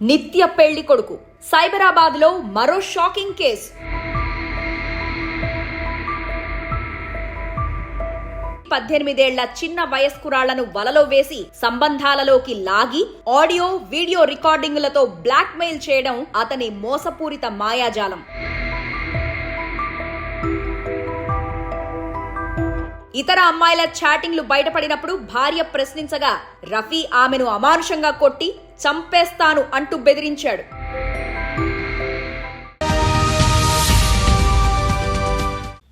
నిత్య పెళ్ళి కొడుకు. సైబరాబాద్లో మరో షాకింగ్ కేసు. పద్దెనిమిదేళ్ళ చిన్న వయస్కురాళ్ళను వలలో వేసి సంబంధాలలోకి లాగి ఆడియో వీడియో రికార్డింగులతో బ్లాక్మెయిల్ చేయడం అతని మోసపూరిత మాయాజాలం. ఇతర అమ్మాయిల చాటింగ్లు బయటపడినప్పుడు భార్య ప్రశ్నించగా రఫీ ఆమెను అమానుషంగా కొట్టి చంపేస్తాను అంటూ బెదిరించాడు.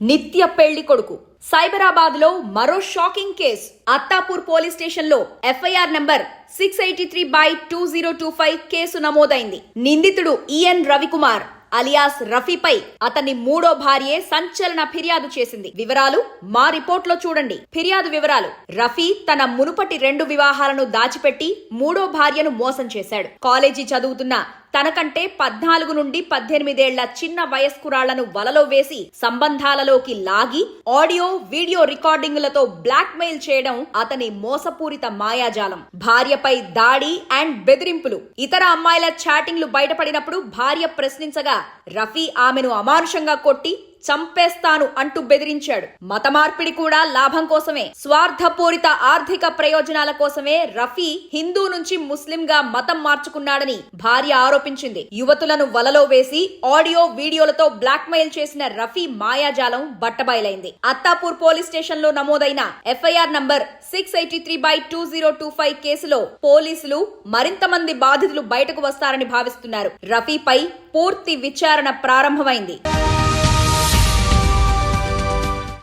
నిత్య పెళ్ళి కొడుకు. సైబరాబాద్లో మరో షాకింగ్ కేస్. అత్తాపూర్ పోలీస్ స్టేషన్లో FIR number six eighty three by two zero two five case నమోదైంది. నిందితుడు ఈఎన్ రవికుమార్. అలియాస్ రఫీపై అతని మూడో భార్యే సంచలన ఫిర్యాదు చేసింది. వివరాలు మా రిపోర్ట్లో చూడండి. ఫిర్యాదు వివరాలు. రఫీ తన మునుపటి రెండు వివాహాలను దాచిపెట్టి మూడో భార్యను మోసం చేశాడు. కాలేజీ చదువుతున్న తనకంటే పద్నాలుగు నుండి పద్దెనిమిదేళ్ళ చిన్న వయస్కురాళ్ళను వలలో వేసి సంబంధాలలోకి లాగి ఆడియో వీడియో రికార్డింగులతో బ్లాక్మెయిల్ చేయడం అతని మోసపూరిత మాయాజాలం. భార్యపై దాడి అండ్ బెదిరింపులు. ఇతర అమ్మాయిల చాటింగ్లు బయటపడినప్పుడు భార్య ప్రశ్నించగా రఫీ ఆమెను అమానుషంగా కొట్టి చంపేస్తాను అంటూ బెదిరించాడు. మత మార్పిడి కూడా లాభం కోసమే. స్వార్థపూరిత ఆర్థిక ప్రయోజనాల కోసమే రఫీ హిందూ నుంచి ముస్లిం గా మతం మార్చుకున్నాడని భార్య ఆరోపించింది. యువతులను వలలో వేసి ఆడియో వీడియోలతో బ్లాక్మెయిల్ చేసిన రఫీ మాయాజాలం బట్టబయలైంది. అత్తాపూర్ పోలీస్ స్టేషన్లో నమోదైన FIR number six eighty three by two zero two five కేసులో పోలీసులు మరింత మంది బాధితులు బయటకు వస్తారని భావిస్తున్నారు. రఫీపై పూర్తి విచారణ ప్రారంభమైంది.